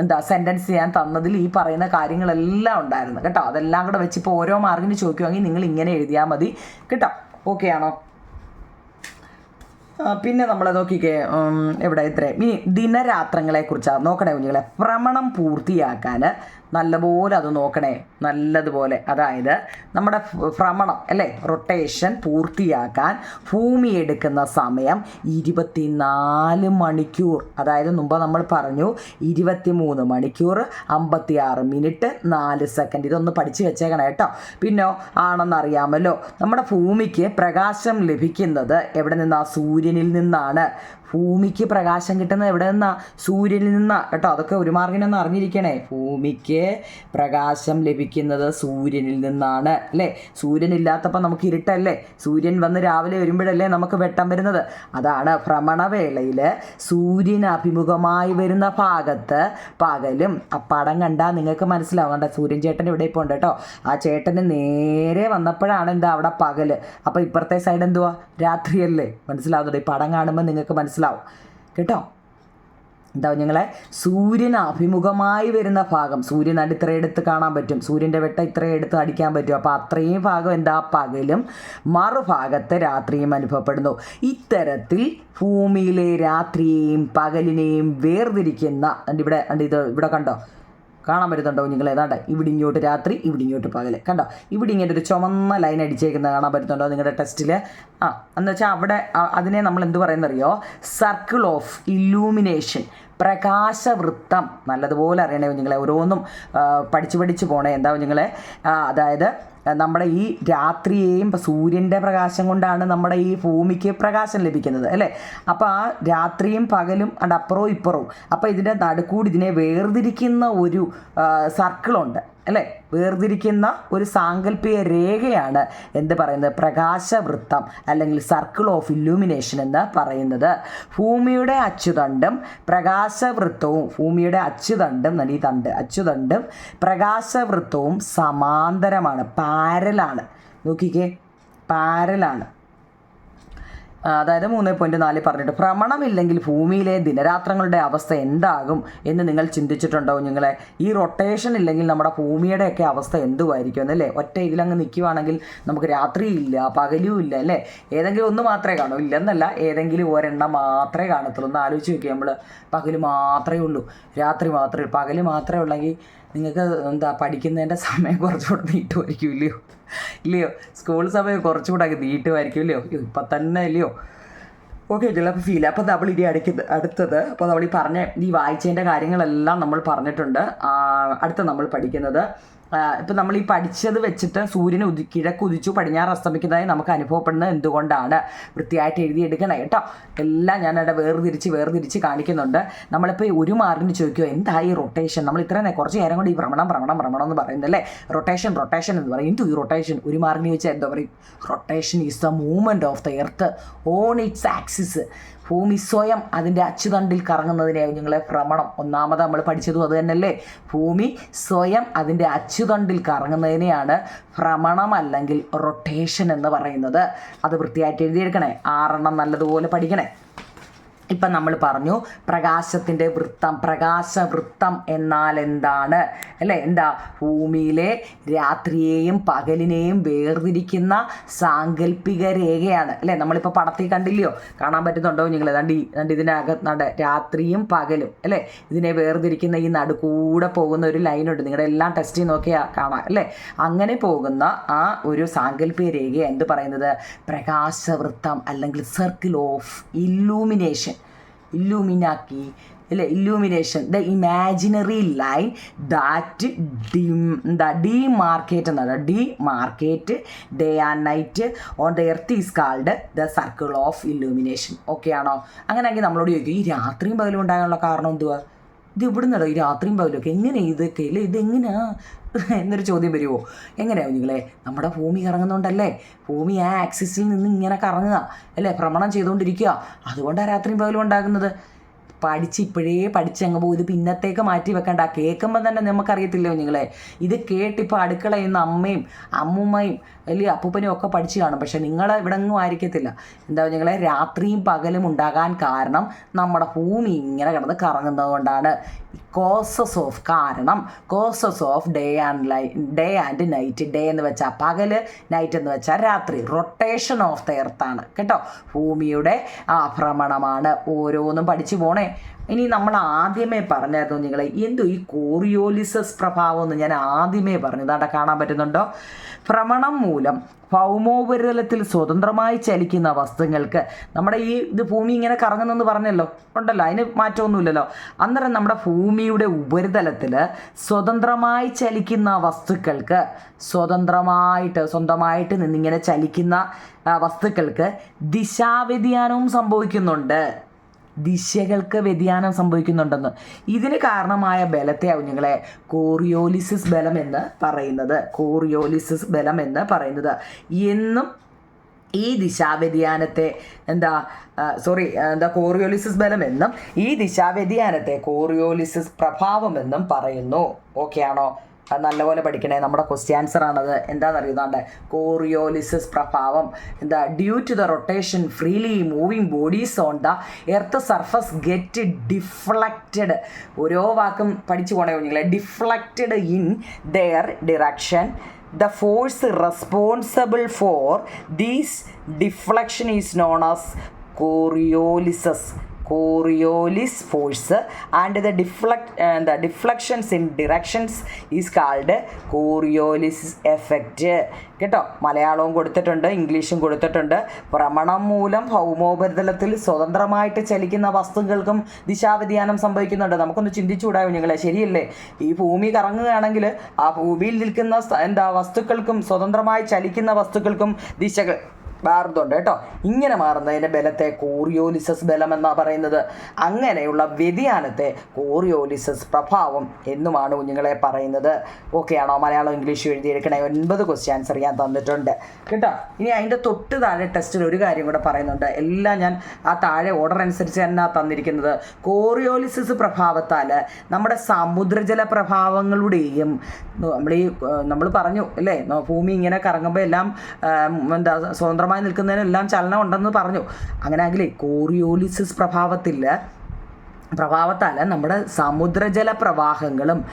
എന്താ സെന്റൻസ് ഞാൻ തന്നതിൽ ഈ പറയുന്ന കാര്യങ്ങളെല്ലാം ഉണ്ടായിരുന്നു. കേട്ടോ? അതെല്ലാം കൂടെ വെച്ച് ഇപ്പോൾ ഓരോ മാർക്കിന് ചോദിക്കുവാണെങ്കിൽ നിങ്ങൾ ഇങ്ങനെ എഴുതിയാൽ മതി. കേട്ടോ? ഓക്കെ ആണോ? പിന്നെ നമ്മളെ നോക്കിക്കേ എവിടെ ഇത്രയും? ഇനി ദിനരാത്രങ്ങളെ കുറിച്ചാണ് നോക്കണേ കുഞ്ഞുങ്ങളെ. ഭ്രമണം പൂർത്തിയാക്കാൻ നല്ലപോലെ അത് നോക്കണേ. നല്ലതുപോലെ. അതായത് നമ്മുടെ ഭ്രമണം അല്ലേ? റൊട്ടേഷൻ പൂർത്തിയാക്കാൻ ഭൂമി എടുക്കുന്ന സമയം ഇരുപത്തിനാല് മണിക്കൂർ. അതായത് മുമ്പ് നമ്മൾ പറഞ്ഞു ഇരുപത്തിമൂന്ന് മണിക്കൂർ അമ്പത്തിയാറ് മിനിറ്റ് നാല് സെക്കൻഡ്. ഇതൊന്ന് പഠിച്ചു വെച്ചേക്കണം കേട്ടോ. പിന്നോ ആണെന്നറിയാമല്ലോ നമ്മുടെ ഭൂമിക്ക് പ്രകാശം ലഭിക്കുന്നത് എവിടെ നിന്നാണ് സൂര്യനിൽ നിന്നാണ്. ഭൂമിക്ക് പ്രകാശം കിട്ടുന്നത് എവിടെ നിന്നാ സൂര്യനിൽ നിന്നാ. കേട്ടോ അതൊക്കെ ഒരു മാർഗിനൊന്ന് അറിഞ്ഞിരിക്കണേ. ഭൂമിക്ക് പ്രകാശം ലഭിക്കുന്നത് സൂര്യനിൽ നിന്നാണ് അല്ലേ? സൂര്യൻ ഇല്ലാത്തപ്പോൾ നമുക്ക് ഇരുട്ടല്ലേ? സൂര്യൻ വന്ന് രാവിലെ വരുമ്പോഴല്ലേ നമുക്ക് വെട്ടം വരുന്നത്? അതാണ് ഭ്രമണവേളയിൽ സൂര്യൻ അഭിമുഖമായി വരുന്ന ഭാഗത്ത് പകലും ആ പടം കണ്ടാൽ നിങ്ങൾക്ക് മനസ്സിലാവും. കണ്ട സൂര്യൻ ചേട്ടൻ ഇവിടെ ഇപ്പോൾ ഉണ്ട് കേട്ടോ. ആ ചേട്ടന് നേരെ വന്നപ്പോഴാണ് എന്താ അവിടെ പകൽ? അപ്പോൾ ഇപ്പുറത്തെ സൈഡ് എന്തുവാ? രാത്രിയല്ലേ? മനസ്സിലാവുന്നുണ്ട്? ഈ പടം കാണുമ്പോൾ നിങ്ങൾക്ക് മനസ്സിലാവും കേട്ടോ? എന്താ ഞങ്ങളെ സൂര്യൻ അഭിമുഖമായി വരുന്ന ഭാഗം. സൂര്യൻ എടുത്ത് കാണാൻ പറ്റും. സൂര്യന്റെ വെട്ട ഇത്രയെടുത്ത് അടിക്കാൻ പറ്റും. അപ്പോൾ അത്രയും ഭാഗം എന്താ? പകലും മറുഭാഗത്തെ രാത്രിയും അനുഭവപ്പെടുന്നു. ഇത്തരത്തിൽ ഭൂമിയിലെ രാത്രിയെയും പകലിനെയും വേർതിരിക്കുന്ന ഇവിടെ ഇത് ഇവിടെ കണ്ടോ? കാണാൻ പറ്റുന്നുണ്ടോ നിങ്ങൾ ഏതാണ്ട് ഇവിടെ ഇങ്ങോട്ട് രാത്രി ഇവിടെ ഇങ്ങോട്ട് പകൽ കണ്ടോ? ഇവിടെ ഇങ്ങനെ ഒരു ചുമന്ന ലൈൻ അടിച്ചേക്കുന്നത് കാണാൻ പറ്റുന്നുണ്ടോ നിങ്ങളുടെ ടെസ്റ്റിൽ ആ എന്ന് വെച്ചാൽ അവിടെ അതിനെ നമ്മൾ എന്ത് പറയുന്നറിയോ? സർക്കിൾ ഓഫ് ഇല്ലൂമിനേഷൻ പ്രകാശവൃത്തം. നല്ലതുപോലെ അറിയണേ കുഞ്ഞുങ്ങളെ. ഓരോന്നും പഠിച്ചു പഠിച്ചു പോണേ. എന്താ കുഞ്ഞുങ്ങളെ? അതായത് നമ്മുടെ ഈ രാത്രിയെയും സൂര്യന്റെ പ്രകാശം കൊണ്ടാണ് നമ്മുടെ ഈ ഭൂമിക്ക് പ്രകാശം ലഭിക്കുന്നത് അല്ലേ? അപ്പോൾ ആ രാത്രിയും പകലും അപ്പുറവും ഇപ്പുറവും. അപ്പോൾ ഇതിന്റെ നടുക്കൂടി ഇതിനെ വേർതിരിക്കുന്ന ഒരു സർക്കിളുണ്ട്. അല്ലേ? വേർതിരിക്കുന്ന ഒരു സാങ്കല്പിക രേഖയാണ് എന്ത് പറയുന്നത്? പ്രകാശവൃത്തം അല്ലെങ്കിൽ സർക്കിൾ ഓഫ് ഇല്യൂമിനേഷൻ എന്ന് പറയുന്നത്. ഭൂമിയുടെ അച്ചുതണ്ടും പ്രകാശവൃത്തവും ഭൂമിയുടെ അച്ചുതണ്ടും ഈ തണ്ട് അച്ചുതണ്ടും പ്രകാശവൃത്തവും സമാന്തരമാണ് പാരലാണ് നോക്കിക്കേ പാരലാണ് അതായത് മൂന്ന് പോയിന്റ് നാല് പറഞ്ഞിട്ട് ഭ്രമണമില്ലെങ്കിൽ ഭൂമിയിലെ ദിനരാത്രങ്ങളുടെ അവസ്ഥ എന്താകും എന്ന് നിങ്ങൾ ചിന്തിച്ചിട്ടുണ്ടോ നിങ്ങളെ? ഈ റൊട്ടേഷൻ ഇല്ലെങ്കിൽ നമ്മുടെ ഭൂമിയുടെയൊക്കെ അവസ്ഥ എന്തുമായിരിക്കും എന്നല്ലേ? ഒറ്റ ഇതിലങ്ങ് നിൽക്കുവാണെങ്കിൽ നമുക്ക് രാത്രിയില്ല പകലും ഇല്ല അല്ലേ? ഏതെങ്കിലും ഒന്ന് മാത്രമേ കാണൂ. ഇല്ലെന്നല്ല ഏതെങ്കിലും ഒരെണ്ണം മാത്രമേ കാണത്തുള്ളൂ. ഒന്ന് ആലോചിച്ച് നോക്കി നമ്മൾ പകൽ മാത്രമേ ഉള്ളൂ. രാത്രി മാത്രമേ പകൽ മാത്രമേ ഉള്ളെങ്കിൽ നിങ്ങൾക്ക് എന്താ പഠിക്കുന്നതിന്റെ സമയം കുറച്ചുകൂടെ നീട്ടുമായിരിക്കും ഇല്ലയോ? ഇല്ലയോ? സ്കൂൾ സമയം കുറച്ചുകൂടെ ആക്കി നീട്ടുമായിരിക്കും ഇല്ലയോ? ഇപ്പം തന്നെ ഇല്ലയോ? ഓക്കെ ചിലപ്പോൾ ഫീൽ അപ്പോൾ നമ്മൾ ഇനി അടുക്കുന്നത് അടുത്തത് അപ്പോൾ നമ്മൾ ഈ പറഞ്ഞ ഈ വായിച്ചതിന്റെ കാര്യങ്ങളെല്ലാം നമ്മൾ പറഞ്ഞിട്ടുണ്ട്. അടുത്ത നമ്മൾ പഠിക്കുന്നത് ഇപ്പം നമ്മൾ ഈ പഠിച്ചത് വെച്ചിട്ട് സൂര്യൻ ഉദി കിഴക്ക് ഉദിച്ചു പടിഞ്ഞാറ് അസ്തമിക്കുന്നതായി നമുക്ക് അനുഭവപ്പെടുന്നത് എന്തുകൊണ്ടാണ്? വൃത്തിയായിട്ട് എഴുതിയെടുക്കണേ കേട്ടോ. എല്ലാം ഞാൻ അവിടെ വേർതിരിച്ച് വേർതിരിച്ച് കാണിക്കുന്നുണ്ട്. നമ്മളിപ്പോൾ ഒരു മാർക്കിന് ചോദിക്കുമോ എന്തായി റൊട്ടേഷൻ നമ്മൾ ഇത്രയും കുറച്ച് നേരം കൊണ്ട് ഈ ഭ്രമണം ഭ്രമണം ഭ്രമണം എന്ന് പറയുന്നല്ലേ? റൊട്ടേഷൻ റൊട്ടേഷൻ എന്ന് പറയും. ഈ റൊട്ടേഷൻ ഒരു മാർക്കിന് ചോദിച്ചാൽ എന്താ പറയും? Rotation is the movement of the earth on its axis ഭൂമി സ്വയം അതിന്റെ അച്ചുതണ്ടിൽ കറങ്ങുന്നതിനെയാവും ഞങ്ങളെ ഭ്രമണം. ഒന്നാമത് നമ്മൾ പഠിച്ചതും അത് തന്നെയല്ലേ? ഭൂമി സ്വയം അതിന്റെ അച്ചുതണ്ടിൽ കറങ്ങുന്നതിനെയാണ് ഭ്രമണം അല്ലെങ്കിൽ റൊട്ടേഷൻ എന്ന് പറയുന്നത്. അത് വൃത്തിയായിട്ട് എഴുതിയെടുക്കണേ. ആറെണ്ണം നല്ലതുപോലെ പഠിക്കണേ. ഇപ്പം നമ്മൾ പറഞ്ഞു പ്രകാശത്തിന്റെ വൃത്തം പ്രകാശവൃത്തം എന്നാൽ എന്താണ്? അല്ലേ? എന്താ? ഭൂമിയിലെ രാത്രിയെയും പകലിനെയും വേർതിരിക്കുന്ന സാങ്കല്പിക രേഖയാണ്. അല്ലേ? നമ്മളിപ്പോൾ പടത്തിൽ കണ്ടില്ലയോ? കാണാൻ പറ്റുന്നുണ്ടോ നിങ്ങൾ ദണ്ട് രണ്ട് ഇതിനകത്ത് നട രാത്രിയും പകലും അല്ലേ? ഇതിനെ വേർതിരിക്കുന്ന ഈ നടുക്കൂടെ പോകുന്ന ഒരു ലൈനുണ്ട്. നിങ്ങളുടെ എല്ലാം ടെസ്റ്റ് ചെയ്ത് നോക്കിയാൽ കാണാം അല്ലേ? അങ്ങനെ പോകുന്ന ആ ഒരു സാങ്കല്പിക രേഖ എന്ത് പറയുന്നത്? പ്രകാശവൃത്തം അല്ലെങ്കിൽ സർക്കിൾ ഓഫ് ഇല്ലൂമിനേഷൻ ഇല്ലൂമിനാക്കി അല്ലേ? Illumination the imaginary line that D എന്താ ഡി മാർക്കേറ്റ് എന്നാണ്. Demarcate day and night on the earth is called the circle of illumination okay ആണോ? അങ്ങനെയാണെങ്കിൽ നമ്മളോട് ചോദിക്കും ഈ രാത്രിയും പകലും ഉണ്ടാകാനുള്ള കാരണം എന്തുവാ? ഇത് ഇവിടുന്നല്ലോ ഈ രാത്രിയും പകലൊക്കെ എങ്ങനെ ഇതൊക്കെ? അല്ലേ ഇതെങ്ങനെയാ? എന്നൊരു ചോദ്യം വരുമോ എങ്ങനെയാവും നിങ്ങളെ നമ്മുടെ ഭൂമി കറങ്ങുന്നുണ്ടല്ലേ? ഭൂമി ആ ആക്സിസിൽ നിന്ന് ഇങ്ങനെ കറങ്ങുക അല്ലേ? ഭ്രമണം ചെയ്തുകൊണ്ടിരിക്കുക. അതുകൊണ്ടാണ് രാത്രിയും പകലും ഉണ്ടാകുന്നത്. പഠിച്ച് ഇപ്പോഴേ പഠിച്ചങ്ങ് പോകും ഇത് പിന്നത്തേക്ക് മാറ്റി വെക്കണ്ട. കേൾക്കുമ്പോൾ തന്നെ നമുക്കറിയത്തില്ലോ നിങ്ങളെ ഇത് കേട്ടിപ്പോൾ അടുക്കളയിൽ നിന്ന് അമ്മയും അമ്മുമ്മയും വലിയ അപ്പൂപ്പനും ഒക്കെ പഠിച്ചു കാണും. പക്ഷേ നിങ്ങൾ ഇവിടെ ഒന്നും ആയിരിക്കത്തില്ല. എന്താ നിങ്ങളെ രാത്രിയും പകലും ഉണ്ടാകാൻ കാരണം നമ്മുടെ ഭൂമി ഇങ്ങനെ കിടന്ന് കറങ്ങുന്നത് കൊണ്ടാണ്. കോസസ് ഓഫ് കാരണം causes of day and lie day and night day എന്ന് വെച്ചാൽ പകൽ നൈറ്റ് എന്ന് വെച്ചാൽ രാത്രി. റൊട്ടേഷൻ ഓഫ് ദ എർത്താണ് കേട്ടോ? ഭൂമിയുടെ ആഭ്രമണമാണ് ഭ്രമണമാണ് ഓരോന്നും പഠിച്ചു പോണേ. ഇനി നമ്മൾ ആദ്യമേ പറഞ്ഞായിരുന്നു നിങ്ങൾ എന്തോ ഈ കോറിയോലിസസ് പ്രഭാവം എന്ന് ഞാൻ ആദ്യമേ പറഞ്ഞു. ഇതാണ്ട കാണാൻ പറ്റുന്നുണ്ടോ? ഭ്രമണം മൂലം ഭൗമോപരിതലത്തിൽ സ്വതന്ത്രമായി ചലിക്കുന്ന വസ്തുക്കൾക്ക് നമ്മുടെ ഈ ഇത് ഭൂമി ഇങ്ങനെ കറങ്ങുന്നെന്ന് പറഞ്ഞല്ലോ? ഉണ്ടല്ലോ അതിന് മാറ്റമൊന്നുമില്ലല്ലോ. അന്നേരം നമ്മുടെ ഭൂമിയുടെ ഉപരിതലത്തിൽ സ്വതന്ത്രമായി ചലിക്കുന്ന വസ്തുക്കൾക്ക് സ്വതന്ത്രമായിട്ട് സ്വന്തമായിട്ട് നിന്നിങ്ങനെ ചലിക്കുന്ന വസ്തുക്കൾക്ക് ദിശാവ്യതിയാനവും സംഭവിക്കുന്നുണ്ട്. ദിശകൾക്ക് വ്യതിയാനം സംഭവിക്കുന്നുണ്ടെന്ന്. ഇതിന് കാരണമായ ബലത്തെ കുഞ്ഞുങ്ങളെ കോറിയോലിസിസ് ബലം എന്ന് പറയുന്നത്. കോറിയോലിസിസ് ബലം എന്ന് പറയുന്നത്. എന്നും ഈ ദിശാവ്യതിയാനത്തെ എന്താ സോറി എന്താ കോറിയോലിസിസ് ബലം എന്നും ഈ ദിശാവ്യതിയാനത്തെ കോറിയോലിസിസ് പ്രഭാവം എന്നും പറയുന്നു. ഓക്കെ ആണോ? അത് നല്ലപോലെ പഠിക്കണേ. നമ്മുടെ ക്വസ്റ്റ്യൻ ആൻസർ ആണത്. എന്താണെന്നറിയുന്നുണ്ട് കോറിയോലിസിസ് പ്രഭാവം. എന്താ? Due to the rotation freely moving bodies on the earth surface get deflected ഓരോ വാക്കും പഠിച്ചു പോണേ കുഞ്ഞുങ്ങളെ. Deflected in their direction the force responsible for these deflection is known as coriolysis coriolis force and the deflect എന്താ deflections in directions is called Coriolis effect കേട്ടോ? മലയാളവും കൊടുത്തിട്ടുണ്ട് ഇംഗ്ലീഷും കൊടുത്തിട്ടുണ്ട്. ഭ്രമണം മൂലം ഭൗമോപരിതലത്തിൽ സ്വതന്ത്രമായിട്ട് ചലിക്കുന്ന വസ്തുക്കൾക്കും ദിശാവ്യതിയാനം സംഭവിക്കുന്നുണ്ട്. നമുക്കൊന്ന് ചിന്തിച്ചുകൂടായോ നിങ്ങളെ? ശരിയല്ലേ? ഈ ഭൂമി കറങ്ങുകയാണെങ്കിൽ ആ ഭൂമിയിൽ നിൽക്കുന്ന എന്താ വസ്തുക്കൾക്കും സ്വതന്ത്രമായി ചലിക്കുന്ന വസ്തുക്കൾക്കും ദിശകൾ മാറുന്നുണ്ട് കേട്ടോ. ഇങ്ങനെ മാറുന്നതിന്റെ ബലത്തെ കോറിയോലിസസ് ബലം എന്നാണ് പറയുന്നത്. അങ്ങനെയുള്ള വ്യതിയാനത്തെ കോറിയോലിസസ് പ്രഭാവം എന്നുമാണ് കുഞ്ഞുങ്ങളെ പറയുന്നത്. ഓക്കെ ആണോ? മലയാളം ഇംഗ്ലീഷ് എഴുതിയെടുക്കണേ. ഒൻപത് ക്വസ്റ്റ്യൻസ് അറിയാൻ തന്നിട്ടുണ്ട്. കേട്ടോ? ഇനി അതിന്റെ തൊട്ട് താഴെ ടെസ്റ്റിൽ ഒരു കാര്യം കൂടെ പറയുന്നുണ്ട്. എല്ലാം ഞാൻ ആ താഴെ ഓർഡർ അനുസരിച്ച് തന്നെ തന്നിരിക്കുന്നത്. കോറിയോലിസിസ് പ്രഭാവത്താൽ നമ്മുടെ സമുദ്രജല പ്രഭാവങ്ങളുടെയും നമ്മൾ ഈ നമ്മൾ പറഞ്ഞു അല്ലേ? ഭൂമി ഇങ്ങനെ കറങ്ങുമ്പോൾ എല്ലാം എന്താ സ്വതന്ത്രമായി നിൽക്കുന്നതിനെല്ലാം ചലനം ഉണ്ടെന്ന് പറഞ്ഞു. അങ്ങനെയാണെങ്കിൽ കോറിയോലിസിസ് പ്രഭാവത്തിൽ പ്രഭാവത്താൽ നമ്മുടെ സമുദ്രജല പ്രവാഹങ്ങളും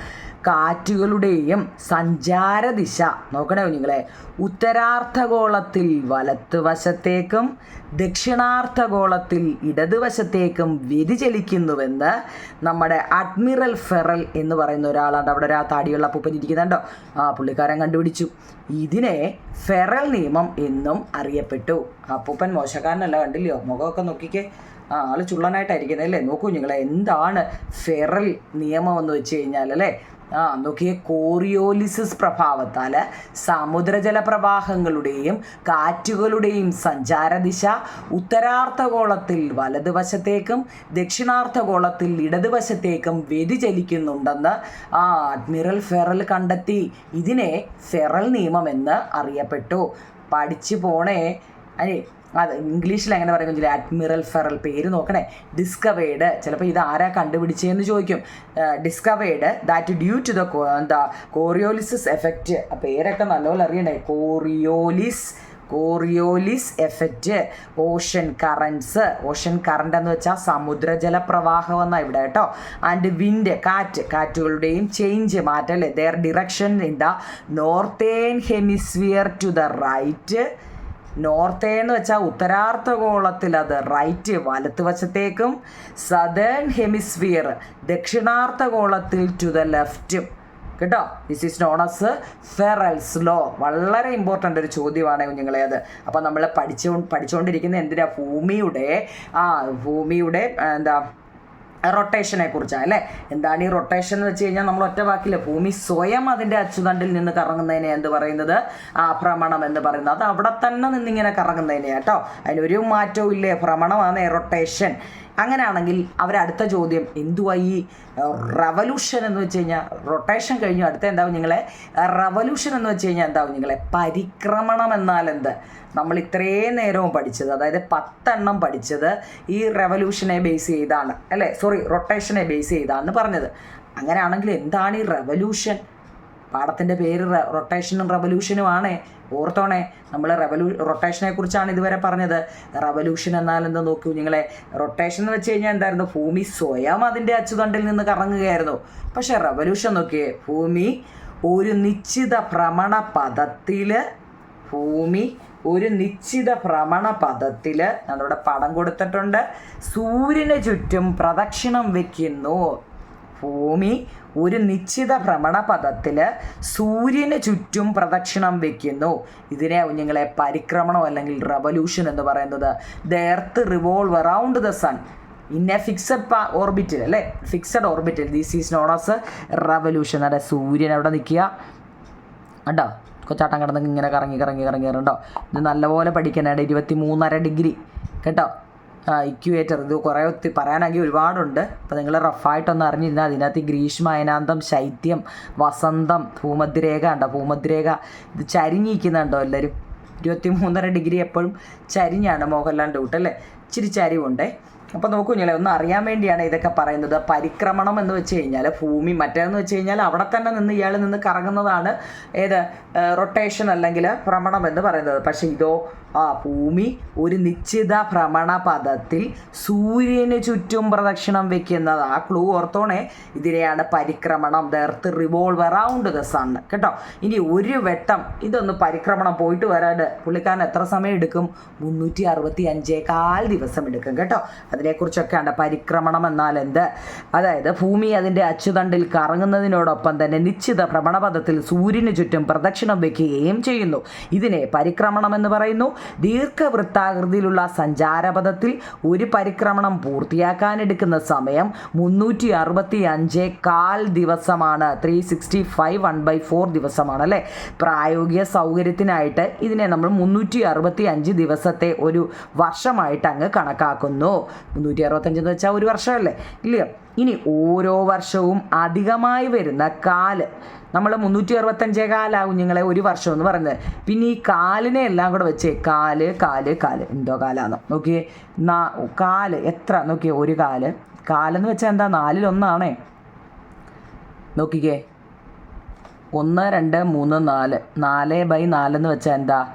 കാറ്റുകളുടെയും സഞ്ചാരദിശ. നോക്കണേ കുഞ്ഞുങ്ങളെ ഉത്തരാർദ്ധഗോളത്തിൽ വലത്തുവശത്തേക്കും ദക്ഷിണാർദ്ധഗോളത്തിൽ ഇടതുവശത്തേക്കും വ്യതിചലിക്കുന്നുവെന്ന് നമ്മുടെ അഡ്മിറൽ ഫെറൽ എന്ന് പറയുന്ന ഒരാളാണ് അവിടെ ഒരു ആ താടിയുള്ള അപ്പൂപ്പൻ ഇരിക്കുന്നുണ്ടോ? ആ പുള്ളിക്കാരൻ കണ്ടുപിടിച്ചു. ഇതിനെ ഫെറൽ നിയമം എന്നും അറിയപ്പെട്ടു. അപ്പൂപ്പൻ മോശക്കാരനല്ല കണ്ടില്ലയോ? മുഖമൊക്കെ നോക്കിക്കേ. ആ ആൾ ചുള്ളനായിട്ടായിരിക്കുന്നത് അല്ലേ നോക്കൂ നിങ്ങളെ എന്താണ് ഫെറൽ നിയമം എന്ന് വെച്ച് കഴിഞ്ഞാൽ അല്ലേ ആ നോക്കിയേ കോറിയോലിസിസ് പ്രഭാവത്താൽ സമുദ്രജല പ്രവാഹങ്ങളുടെയും കാറ്റുകളുടെയും സഞ്ചാരദിശ ഉത്തരാർദ്ധഗോളത്തിൽ വലതുവശത്തേക്കും ദക്ഷിണാർദ്ധഗോളത്തിൽ ഇടതുവശത്തേക്കും വ്യതിചലിക്കുന്നുണ്ടെന്ന് ആ അഡ്മിറൽ ഫെറൽ കണ്ടെത്തി. ഇതിനെ ഫെറൽ നിയമം എന്ന് അറിയപ്പെട്ടു. പഠിച്ചു പോണേ. അതെ അത് ഇംഗ്ലീഷിൽ എങ്ങനെ പറയും അഡ്മിറൽ ഫെറൽ പേര് നോക്കണേ. ഡിസ്കവേഡ് ചിലപ്പോൾ ഇത് ആരാ കണ്ടുപിടിച്ചതെന്ന് ചോദിക്കും. Discovered that due to the എന്താ കോറിയോലിസിസ് എഫക്റ്റ് ആ പേരൊക്കെ നല്ലപോലെ അറിയണ്ടേ? Coriolis Coriolis effect ocean currents ocean current എന്ന് വെച്ചാൽ സമുദ്രജല പ്രവാഹം എന്നാണ് ഇവിടെ കേട്ടോ. ആൻഡ് വിൻഡ് കാറ്റ്. കാറ്റുകളുടെയും ചേഞ്ച് മാറ്റം അല്ലേ? Their direction in the northern hemisphere to the right northern എന്ന് വെച്ചാൽ ഉത്തരാർദ്ധഗോളത്തിൽ അത് റൈറ്റ് വലത്ത് വശത്തേക്കും സദേൺ ഹെമിസ്ഫിയർ ദക്ഷിണാർദ്ധഗോളത്തിൽ ടു ദ ലെഫ്റ്റും കേട്ടോ? This is known as Ferrel's law വളരെ ഇമ്പോർട്ടന്റ് ഒരു ചോദ്യമാണ് കുഞ്ഞുങ്ങളെ അത്. അപ്പോൾ നമ്മൾ പഠിച്ചു പഠിച്ചുകൊണ്ടിരിക്കുന്ന എന്തിനാ? ഭൂമിയുടെ ആ ഭൂമിയുടെ എന്താ റൊട്ടേഷനെ കുറിച്ചാണ് അല്ലേ? എന്താണ് ഈ റൊട്ടേഷൻ എന്ന് വെച്ച് കഴിഞ്ഞാൽ നമ്മൾ ഒറ്റ വാക്കില്ല ഭൂമി സ്വയം അതിന്റെ അച്ചുതണ്ടിൽ നിന്ന് കറങ്ങുന്നതിനെ എന്ത് പറയുന്നത്? ആ ഭ്രമണം എന്ന് പറയുന്നത്. അത് അവിടെ തന്നെ നിന്നിങ്ങനെ കറങ്ങുന്നതിനെ കേട്ടോ. അതിനൊരു മാറ്റവും ഇല്ലേ. ഭ്രമണമാണ് റൊട്ടേഷൻ അങ്ങനെയാണെങ്കിൽ അവരടുത്ത ചോദ്യം എന്തുവാ ഈ റവല്യൂഷൻ എന്ന് വെച്ച് കഴിഞ്ഞാൽ റൊട്ടേഷൻ കഴിഞ്ഞു അടുത്ത എന്താവും നിങ്ങളെ? റവല്യൂഷൻ എന്ന് വെച്ച് കഴിഞ്ഞാൽ എന്താവും നിങ്ങളെ? പരിക്രമണം എന്നാൽ എന്ത്? നമ്മൾ ഇത്രയും നേരവും പഠിച്ചത് അതായത് പത്തെണ്ണം പഠിച്ചത് ഈ റെവല്യൂഷനെ ബേസ് ചെയ്താണ് അല്ലേ? സോറി റൊട്ടേഷനെ ബേസ് ചെയ്താണെന്ന് പറഞ്ഞത്. അങ്ങനെയാണെങ്കിൽ എന്താണ് ഈ റെവല്യൂഷൻ പാഠത്തിന്റെ പേര് റൊട്ടേഷനും റെവല്യൂഷനും ആണേ. ഓർത്തോണേ നമ്മൾ റെവല്യൂ റൊട്ടേഷനെ കുറിച്ചാണ് ഇതുവരെ പറഞ്ഞത്. റെവല്യൂഷൻ എന്നാൽ എന്താ നോക്കൂ നിങ്ങളെ? റൊട്ടേഷൻ എന്ന് വെച്ച് കഴിഞ്ഞാൽ എന്തായിരുന്നു? ഭൂമി സ്വയം അതിന്റെ അച്ചുതണ്ടിൽ നിന്ന് കറങ്ങുകയായിരുന്നു. പക്ഷേ റെവല്യൂഷൻ നോക്കിയേ ഭൂമി ഒരു നിശ്ചിത ഭ്രമണ പദത്തിൽ ഭൂമി ഒരു നിശ്ചിത ഭ്രമണ പദത്തിൽ നമ്മളിവിടെ പടം കൊടുത്തിട്ടുണ്ട്. സൂര്യന് ചുറ്റും പ്രദക്ഷിണം വയ്ക്കുന്നു ഭൂമി ഒരു നിശ്ചിത ഭ്രമണപഥത്തിൽ സൂര്യന് ചുറ്റും പ്രദക്ഷിണം വയ്ക്കുന്നു ഇതിനെ കുഞ്ഞുങ്ങളെ പരിക്രമണം അല്ലെങ്കിൽ റവല്യൂഷൻ എന്ന് പറയുന്നത്. The earth revolve around the sun in a fixed ഓർബിറ്റിൽ അല്ലേ? Fixed ഓർബിറ്റിൽ this is known as revolution അതെ സൂര്യൻ അവിടെ നിൽക്കുക. കണ്ടോ? കൊച്ചാട്ടം കിടന്ന് ഇങ്ങനെ കറങ്ങി കറങ്ങി കറങ്ങി കണ്ടോ ഇത് നല്ലപോലെ പഠിക്കാനായിട്ട് ഇരുപത്തി മൂന്നര ഡിഗ്രി. കേട്ടോ? ഇക്വേറ്റർ ഇത് കുറേ ഒത്തി പറയാനാണെങ്കിൽ ഒരുപാടുണ്ട്. അപ്പോൾ നിങ്ങൾ റഫായിട്ടൊന്ന് അറിഞ്ഞിരുന്നാൽ അതിനകത്ത് ഗ്രീഷ്മ അയനാന്തം ശൈത്യം വസന്തം ഭൂമധ്യരേഖ ഉണ്ടോ ഭൂമധ്യരേഖ ഇത് ചരിഞ്ഞിരിക്കുന്നുണ്ടോ എല്ലാവരും? ഇരുപത്തി മൂന്നര ഡിഗ്രി എപ്പോഴും ചരിഞ്ഞാണ് മോഹൻലാലിന്റെ ഡൂട്ടല്ലേ ഇച്ചിരി ചരിവുണ്ടേ. അപ്പോൾ നോക്കൂ കുഞ്ഞുങ്ങളെ ഒന്ന് അറിയാൻ വേണ്ടിയാണ് ഇതൊക്കെ പറയുന്നത്. പരിക്രമണം എന്ന് വെച്ച് കഴിഞ്ഞാൽ ഭൂമി മറ്റേതെന്ന് വെച്ച് കഴിഞ്ഞാൽ അവിടെ തന്നെ നിന്ന് ഇയാൾ നിന്ന് കറങ്ങുന്നതാണ് ഏത് റൊട്ടേഷൻ അല്ലെങ്കിൽ ഭ്രമണം എന്ന് പറയുന്നത്. പക്ഷേ ഇതോ ആ ഭൂമി ഒരു നിശ്ചിത ഭ്രമണപഥത്തിൽ സൂര്യന് ചുറ്റും പ്രദക്ഷിണം വെക്കുന്നത്. ആ ക്ലൂ ഓർത്തോണേ ഇതിനെയാണ് പരിക്രമണം. The earth revolve around the sun കേട്ടോ? ഇനി ഒരു വെട്ടം ഇതൊന്ന് പരിക്രമണം പോയിട്ട് വരാൻ പുള്ളിക്കാരൻ എത്ര സമയം എടുക്കും? മുന്നൂറ്റി അറുപത്തി അഞ്ചേകാൽ ദിവസം എടുക്കും കേട്ടോ. അത് അതിനെക്കുറിച്ചൊക്കെയാണ് പരിക്രമണം എന്നാൽ എന്ത്? അതായത് ഭൂമി അതിന്റെ അച്ചുതണ്ടിൽ കറങ്ങുന്നതിനോടൊപ്പം തന്നെ നിശ്ചിത ഭ്രമണപഥത്തിൽ സൂര്യന് ചുറ്റും പ്രദക്ഷിണം വയ്ക്കുകയും ചെയ്യുന്നു. ഇതിനെ പരിക്രമണം എന്ന് പറയുന്നു. ദീർഘവൃത്താകൃതിയിലുള്ള സഞ്ചാരപഥത്തിൽ ഒരു പരിക്രമണം പൂർത്തിയാക്കാനെടുക്കുന്ന സമയം മുന്നൂറ്റി അറുപത്തി അഞ്ച് കാൽ ദിവസമാണ്. Three sixty five one by four ദിവസമാണ് അല്ലേ? പ്രായോഗിക സൗകര്യത്തിനായിട്ട് ഇതിനെ നമ്മൾ മുന്നൂറ്റി അറുപത്തി അഞ്ച് ദിവസത്തെ ഒരു വർഷമായിട്ട് അങ്ങ് കണക്കാക്കുന്നു. മുന്നൂറ്റി അറുപത്തഞ്ച് എന്ന് വെച്ചാൽ ഒരു വർഷമല്ലേ? ഇല്ലയോ ഇനി ഓരോ വർഷവും അധികമായി വരുന്ന കാൽ. നമ്മൾ മുന്നൂറ്റി അറുപത്തഞ്ചേ കാലാ കുഞ്ഞുങ്ങളെ ഒരു വർഷം എന്ന് പറയുന്നത്. പിന്നെ ഈ കാലിനെ എല്ലാം കൂടെ വെച്ച് കാൽ കാൽ കാൽ. എന്തോ കാലാന്ന്? നോക്കിയേ. നാ കാൽ. എത്ര? നോക്കിയേ. ഒരു കാൽ. കാലെന്ന് വെച്ചാൽ എന്താ? നാലിലൊന്നാണേ. നോക്കിക്കേ. ഒന്ന് രണ്ട് മൂന്ന് നാല്. നാല് ബൈ നാലെന്ന് വെച്ചാൽ എന്താ?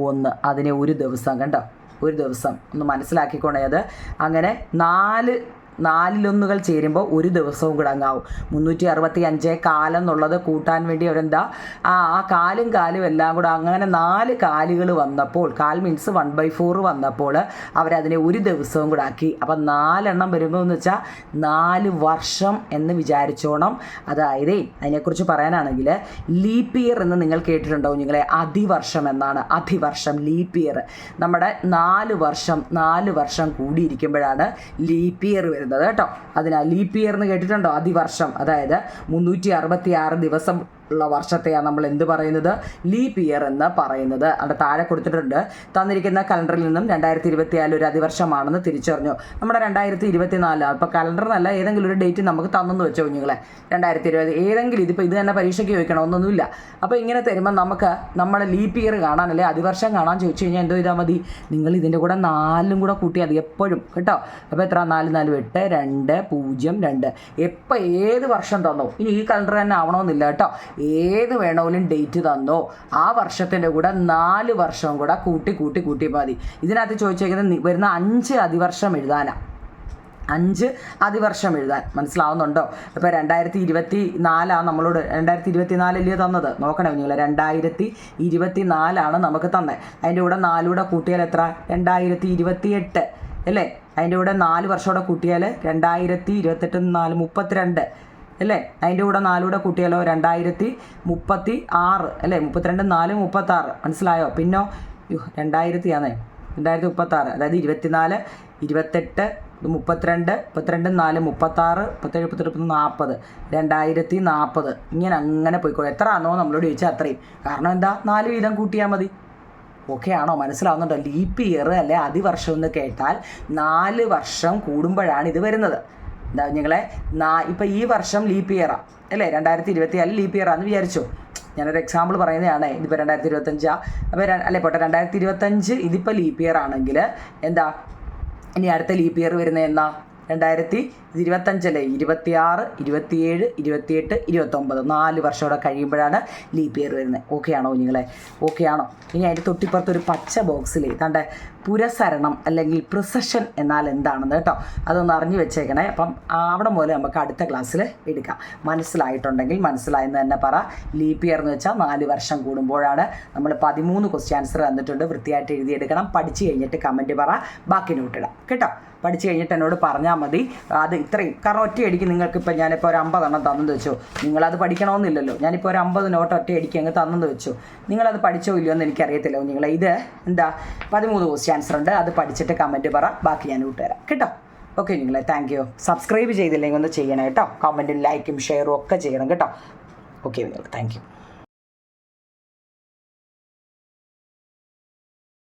ഒന്ന്. അതിനെ ഒരു ദിവസം കണ്ടോ? ഒരു ദിവസം ഒന്ന് മനസ്സിലാക്കിക്കൊണ്ടേ അത് അങ്ങനെ നാല് നാലിലൊന്നുകൾ ചേരുമ്പോൾ ഒരു ദിവസവും കൂടെ അങ്ങാവും. മുന്നൂറ്റി അറുപത്തി അഞ്ച് കാലം എന്നുള്ളത് കൂട്ടാൻ വേണ്ടി അവരെന്താ? ആ ആ കാലും കാലും എല്ലാം കൂടെ അങ്ങനെ നാല് കാലുകൾ വന്നപ്പോൾ കാൽ മീൻസ് വൺ ബൈ ഫോർ വന്നപ്പോൾ അവരതിനെ ഒരു ദിവസവും കൂടെ ആക്കി. അപ്പം നാലെണ്ണം വരുമ്പോൾ എന്ന് വെച്ചാൽ നാല് വർഷം എന്ന് വിചാരിച്ചോണം. അതായത് അതിനെക്കുറിച്ച് പറയാനാണെങ്കിൽ ലീപ്പ് ഇയർ എന്ന് നിങ്ങൾ കേട്ടിട്ടുണ്ടോ നിങ്ങളെ അതിവർഷം എന്നാണ്. അതിവർഷം ലീപ്പ് ഇയർ നമ്മുടെ നാല് വർഷം നാല് വർഷം കൂടിയിരിക്കുമ്പോഴാണ് ലീപ്പ് ഇയർ വരുന്നത്. കേട്ടോ. അതിനാൽ ലീപ്പ് ഇയർ എന്ന് കേട്ടിട്ടുണ്ടോ? അതിവർഷം. അതായത് മുന്നൂറ്റി അറുപത്തി ആറ് ദിവസം ഉള്ള വർഷത്തെയാണ് നമ്മൾ എന്ത് പറയുന്നത്? ലീപ് ഇയർ എന്ന് പറയുന്നത്. അവിടെ താഴെ കൊടുത്തിട്ടുണ്ട്. തന്നിരിക്കുന്ന കലണ്ടറിൽ നിന്നും രണ്ടായിരത്തി ഇരുപത്തി നാല് ഒരു അതിവർഷമാണെന്ന് തിരിച്ചറിഞ്ഞു. നമ്മുടെ രണ്ടായിരത്തി ഇരുപത്തി നാല് അപ്പോൾ കലണ്ടർ എന്നല്ല ഏതെങ്കിലും ഒരു ഡേറ്റ് നമുക്ക് തന്നെന്ന് വെച്ചോ കുഞ്ഞുങ്ങളെ. രണ്ടായിരത്തി ഇരുപത് ഏതെങ്കിലും ഇതിപ്പോൾ ഇത് തന്നെ പരീക്ഷയ്ക്ക് ചോദിക്കണം ഒന്നൊന്നുമില്ല. അപ്പോൾ ഇങ്ങനെ തരുമ്പോൾ നമുക്ക് നമ്മുടെ ലീപ് ഇയർ കാണാൻ അല്ലെ അതിവർഷം കാണാൻ ചോദിച്ചു കഴിഞ്ഞാൽ എന്തോ ചെയ്താൽ മതി? നിങ്ങൾ ഇതിന്റെ കൂടെ നാലും കൂടെ കൂട്ടിയാൽ മതി എപ്പോഴും കേട്ടോ? അപ്പോൾ എത്ര? നാല് നാല് എട്ട് രണ്ട് പൂജ്യം രണ്ട്. എപ്പോൾ ഏത് വർഷം തന്നോ? ഇനി ഈ കലണ്ടർ തന്നെ ആവണമെന്നില്ല കേട്ടോ? ഏത് വേണമെങ്കിലും ഡേറ്റ് തന്നോ ആ വർഷത്തിന്റെ കൂടെ നാല് വർഷവും കൂടെ കൂട്ടി കൂട്ടി കൂട്ടി മതി. ഇതിനകത്ത് ചോദിച്ചേക്കുന്നത് വരുന്ന അഞ്ച് അതിവർഷം എഴുതാനാണ് അഞ്ച് അതിവർഷം എഴുതാൻ. മനസ്സിലാവുന്നുണ്ടോ? ഇപ്പോൾ രണ്ടായിരത്തി ഇരുപത്തി നാലാണ് നമ്മളോട് രണ്ടായിരത്തി ഇരുപത്തി നാലല്ലേ തന്നത്? നോക്കണേ നിങ്ങൾ രണ്ടായിരത്തി ഇരുപത്തി നാലാണ് നമുക്ക് തന്നത്. അതിന്റെ കൂടെ നാലൂടെ കൂട്ടിയാൽ എത്ര? രണ്ടായിരത്തി ഇരുപത്തി എട്ട് അല്ലേ? അതിന്റെ കൂടെ നാല് വർഷം കൂടെ കൂട്ടിയാൽ രണ്ടായിരത്തി ഇരുപത്തെട്ട് നാല് മുപ്പത്തിരണ്ട്. അല്ലേ? അതിന്റെ കൂടെ നാലൂടെ കൂട്ടിയാലോ? രണ്ടായിരത്തി മുപ്പത്തി ആറ് അല്ലേ? മുപ്പത്തിരണ്ട് നാല് മുപ്പത്താറ്. മനസ്സിലായോ? പിന്നോ? രണ്ടായിരത്തി ആണേ രണ്ടായിരത്തി മുപ്പത്താറ്. അതായത് ഇരുപത്തിനാല് ഇരുപത്തെട്ട് മുപ്പത്തിരണ്ട് മുപ്പത്തിരണ്ട് നാല് മുപ്പത്താറ് മുപ്പത്തേഴ് മുപ്പത്തെട്ട് മുപ്പത്തി നാൽപ്പത് രണ്ടായിരത്തി നാൽപ്പത് ഇങ്ങനെ അങ്ങനെ പോയിക്കോളും. എത്ര ആണോ നമ്മളോട് ചോദിച്ചാൽ അത്രയും. കാരണം എന്താ? നാല് വീതം കൂട്ടിയാൽ മതി. ഓക്കെ ആണോ? മനസ്സിലാവുന്നുണ്ടോ? ലീപ്പ് ഇയർ അല്ലെ? അതിവർഷം എന്ന് കേട്ടാൽ നാല് വർഷം കൂടുമ്പോഴാണ് ഇത് വരുന്നത്. എന്താ നിങ്ങളെ നാ ഇപ്പം ഈ വർഷം ലീപ്പ് ഇയറാണ് അല്ലേ? രണ്ടായിരത്തി ഇരുപത്തി നാല് ലീപ്പ് ഇയറാന്ന് വിചാരിച്ചു. ഞാനൊരു എക്സാമ്പിൾ പറയുന്നതാണ് ഇതിപ്പോൾ രണ്ടായിരത്തി ഇരുപത്തഞ്ചാ അപ്പോൾ അല്ലെ പോട്ടെ രണ്ടായിരത്തി ഇരുപത്തഞ്ച് ഇതിപ്പോൾ ലീപ്പ് ഇയർ ആണെങ്കിൽ എന്താ? ഇനി അടുത്ത ലീപ്പ് ഇയർ വരുന്നത് എന്നാ? രണ്ടായിരത്തി ഇരുപത്തഞ്ചല്ലേ? ഇരുപത്തിയാറ് ഇരുപത്തിയേഴ് ഇരുപത്തിയെട്ട് ഇരുപത്തൊമ്പത്. നാല് വർഷം കൂടെ കഴിയുമ്പോഴാണ് ലീപ് ഇയർ വരുന്നത്. ഓക്കെ ആണോ നിങ്ങളെ ഓക്കെ ആണോ? ഇനി അതിന്റെ തൊട്ടിപ്പുറത്ത് ഒരു പച്ച ബോക്സിൽ തന്റെ പുരസരണം അല്ലെങ്കിൽ പ്രിസഷൻ എന്നാൽ എന്താണെന്ന് കേട്ടോ? അതൊന്ന് അറിഞ്ഞു വെച്ചേക്കണേ. അപ്പം അവിടെ മുതൽ നമുക്ക് അടുത്ത ക്ലാസ്സിൽ എടുക്കാം. മനസ്സിലായിട്ടുണ്ടെങ്കിൽ മനസ്സിലായെന്ന് തന്നെ പറ. ലീപ് ഇയർ എന്ന് വെച്ചാൽ നാല് വർഷം കൂടുമ്പോഴാണ് നമ്മൾ പതിമൂന്ന് ക്വസ്റ്റ്യൻ ആൻസർ തന്നിട്ടുണ്ട്. വൃത്തിയായിട്ട് എഴുതിയെടുക്കണം. പഠിച്ചു കഴിഞ്ഞിട്ട് കമന്റ് പറ. ബാക്കി നോട്ടിടാം കേട്ടോ? പഠിച്ചു കഴിഞ്ഞിട്ട് എന്നോട് പറഞ്ഞാൽ മതി. അത് ഇത്രയും. കാരണം ഒറ്റയടിക്ക് നിങ്ങൾക്ക് ഇപ്പം ഞാനിപ്പോൾ ഒരു അമ്പതെണ്ണം തന്നെന്ന് വെച്ചു. നിങ്ങളത് പഠിക്കണമെന്നില്ലല്ലോ. ഞാനിപ്പോൾ ഒരു അമ്പത് നോട്ട് ഒറ്റയടിക്ക് അങ്ങ് തന്നെന്ന് വെച്ചു. നിങ്ങളത് പഠിച്ചോ ഇല്ലയോ എന്ന് എനിക്കറിയത്തില്ല. നിങ്ങൾ ഇത് എന്താ പതിമൂന്ന് ക്വസ്റ്റ്യൻ ആൻസർ ഉണ്ട്. അത് പഠിച്ചിട്ട് കമന്റ് പറ. ബാക്കി ഞാൻ വിട്ടുതരാം കേട്ടോ? ഓക്കെ നിങ്ങളെ താങ്ക് യു സബ്സ്ക്രൈബ് ചെയ്തില്ലെങ്കിൽ ഒന്ന് ചെയ്യണം കേട്ടോ. കമന്റും ലൈക്കും ഷെയറും ഒക്കെ ചെയ്യണം കേട്ടോ. ഓക്കെ നിങ്ങൾ താങ്ക് യു